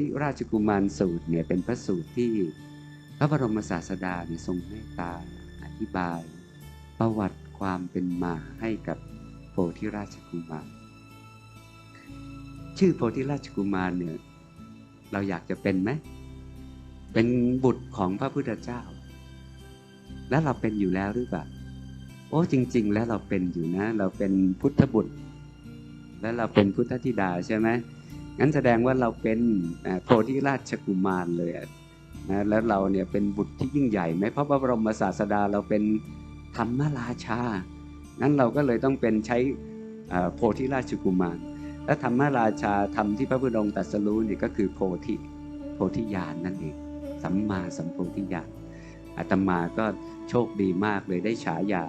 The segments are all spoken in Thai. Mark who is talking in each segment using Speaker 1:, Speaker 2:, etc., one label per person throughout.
Speaker 1: ธิราชกุมารสูตรเนี่ยเป็นพระสูตรที่พระบรมศาสดาเนี่ยทรงเมตตาอธิบาย ประวัติความเป็นมาให้กับโพธิราชกุมาร ชื่อโพธิราชกุมารเนี่ยเราอยากจะเป็นไหมเป็นบุตรของพระพุทธเจ้า แล้วเราเป็นอยู่แล้วหรือเปล่าโอ้จริง ๆ แล้วเราเป็นอยู่นะ เราเป็นพุทธบุตร แล้วเราเป็นพุทธธิดาใช่ไหม งั้นแสดงว่าเราเป็นโพธิราชกุมารเลยนะแล้วเราเนี่ยเป็นบุตรที่ยิ่งใหญ่ไหมเพราะพระบรมศาสดาเราเป็นธรรมราชา งั้นเราก็เลยต้องเป็นใช้โพธิราชกุมาร และธรรมราชาธรรมที่พระพุทธองค์ตรัสรู้นี่ก็คือโพธิโพธิญาณนนั่นเอง สัมมาสัมโพธิญาณอาตมาก็โชคดีมากเลยได้ฉายา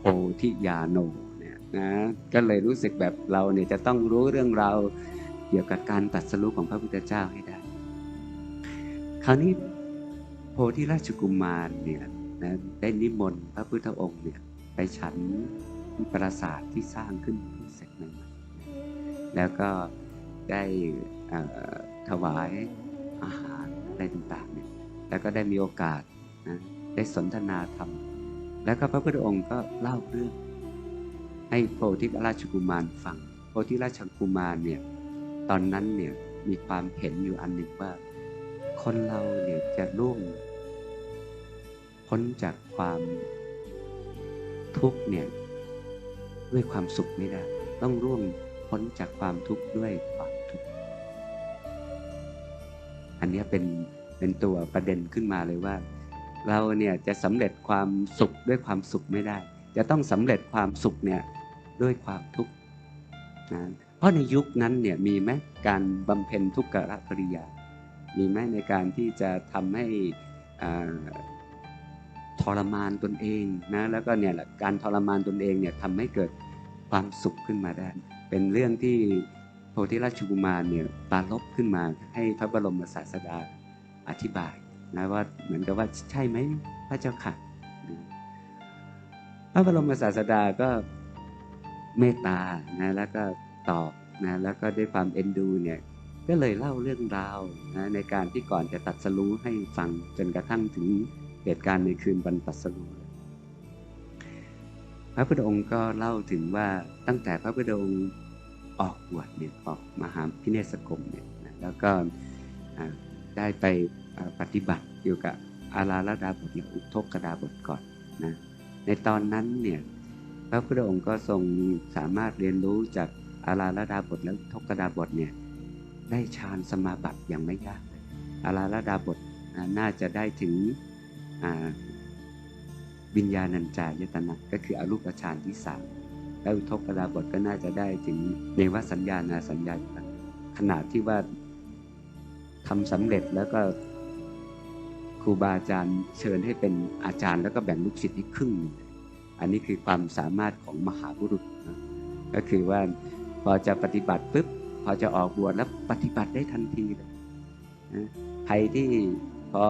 Speaker 1: โพธิญาโนเนี่ยนะ ก็เลยรู้สึกแบบเราเนี่ยจะต้องรู้เรื่องราว เกี่ยวกับการตัดสรุปของพระพุทธเจ้าให้ได้ คราวนี้โพธิราชกุมารเนี่ยนะได้นิมนต์พระพุทธองค์เนี่ยไปฉันปราสาทที่สร้างขึ้นเสร็จใหม่แล้วก็ได้ถวายอาหารอะไรต่างๆเนี่ยแล้วก็ได้มีโอกาสนะได้สนทนาธรรม แล้วก็พระพุทธองค์ก็เล่าเรื่องให้โพธิราชกุมารฟัง โพธิราชกุมารเนี่ย ตอนนั้นเนี่ยมีความเห็นอยู่อันหนึ่งว่า คนเราเนี่ยจะล่วงพ้นจากความทุกข์เนี่ยด้วยความสุขไม่ได้ ต้องร่วงพ้นจากความทุกข์ด้วยความทุกข์อันนี้เป็นเป็นตัวประเด็นขึ้นมาเลยว่า เราเนี่ยจะสำเร็จความสุขด้วยความสุขไม่ได้ จะต้องสำเร็จความสุขเนี่ยด้วยความทุกข์นะ เพราะในยุคนั้นเนี่ยมีไหมการบำเพ็ญทุกขะปริยา มีไหมในการที่จะทำให้ทรมานตนเองนะแล้วก็เนี่ยแหละการทรมานตนเองเนี่ยทำให้เกิดความสุขขึ้นมาได้ เป็นเรื่องที่โพธิราชกุมารเนี่ยปาลบขึ้นมาให้พระบรมศาสดาอธิบายนะว่าเหมือนกับว่าใช่ไหมพระเจ้าค่ะพระบรมศาสดาก็เมตตานะแล้วก็ ตอบนะแล้วก็ด้วยความเอ็นดูเนี่ยก็เลยเล่าเรื่องราวนะในการที่ก่อนจะตัดสรู้ให้ฟังจนกระทั่งถึงเหตุการณ์ในคืนบรรตัดสรู้พระพุทธองค์ก็เล่าถึงว่าตั้งแต่พระพุทธองค์ออกบวชเนี่ยออกมหาพิเนศกรมเนี่ยนะแล้วก็ได้ไปปฏิบัติเกี่กับอาราลดาบทหรืออุทกกดาบทก่อนนะในตอนนั้นเนี่ยพระพุทธองค์ก็ทรงสามารถเรียนรู้จาก อาราลดาบทและทกดาบทเนี่ยได้ฌานสมาบัติอย่างไม่ยากเลยอาราลดาบทน่าจะได้ถึงวิญญาณัญจายตนะก็คืออรูปฌานที่สามแล้วทกดาบทก็น่าจะได้ถึงเนวสัญญาณาสัญญาขนาดที่ว่าทำสำเร็จแล้วก็ครูบาอาจารย์เชิญให้เป็นอาจารย์แล้วก็แบ่งลูกศิษย์ให้ครึ่งอันนี้คือความสามารถของมหาบุรุษนะก็คือว่า อจะปฏิบัติปุ๊บพอจะออกบวชแล้วปฏิบัติได้ทันทีเลยนะใครที่พอ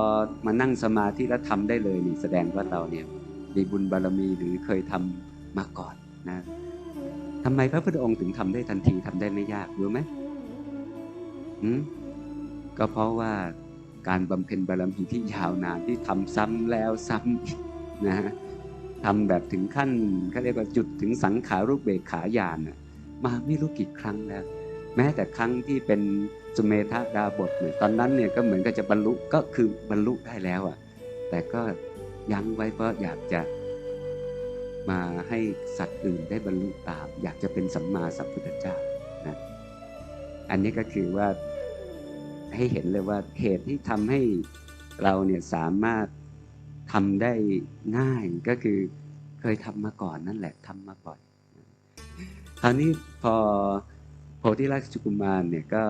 Speaker 1: มานั่งสมาธิแล้วทำได้เลยนี่แสดงว่าเราเนี่ยมีบุญบารมีหรือเคยทำมาก่อนนะทำไมพระพุทธองค์ถึงทำได้ทันทีทำได้ไม่ยากรู้ไหมอืมก็เพราะว่าการบำเพ็ญบารมีที่ยาวนานที่ทำซ้ำแล้วซ้ำนะทำแบบถึงขั้นเขาเรียกว่าจุดถึงสังขารูปเบกขาญาณ มาไม่รู้กี่ครั้งแล้ว แม้แต่ครั้งที่เป็นสุเมธาดาบทเนี่ยตอนนั้นเนี่ยก็เหมือนกับจะบรรลุก็คือบรรลุได้แล้วอะ แต่ก็ยั้งไว้เพราะอยากจะมาให้สัตว์อื่นได้บรรลุตาม อยากจะเป็นสัมมาสัมพุทธเจ้านะอันนี้ก็คือว่าให้เห็นเลยว่าเหตุที่ทำให้เราเนี่ยสามารถทำได้ง่ายก็คือเคยทำมาก่อนนั่นแหละทำมาก่อนคราวนี้ พอโพธิราชกุมารเนี่ยก็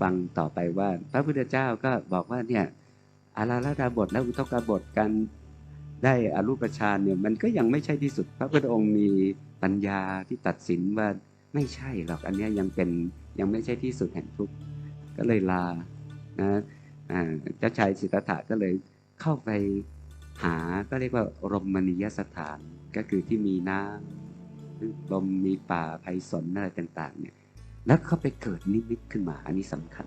Speaker 1: ฟังต่อไปว่า พระพุทธเจ้าก็บอกว่าเนี่ยอาราลดาบทและอุทกบทกันได้อรูปฌานเนี่ยมันก็ยังไม่ใช่ที่สุด พระพุทธองค์มีปัญญาที่ตัดสินว่าไม่ใช่หรอกอันนี้ยังเป็นยังไม่ใช่ที่สุดแห่งทุกข์ก็เลยลานะเจ้าชายสิทธัตถะก็เลยเข้าไปหาก็เรียกว่ารมณียสถานก็คือที่มีน้ำ ลมมีป่าไพศาลอะไรต่าง ๆ เนี่ย แล้วเขาไปเกิดนิมิตขึ้นมา อันนี้สำคัญ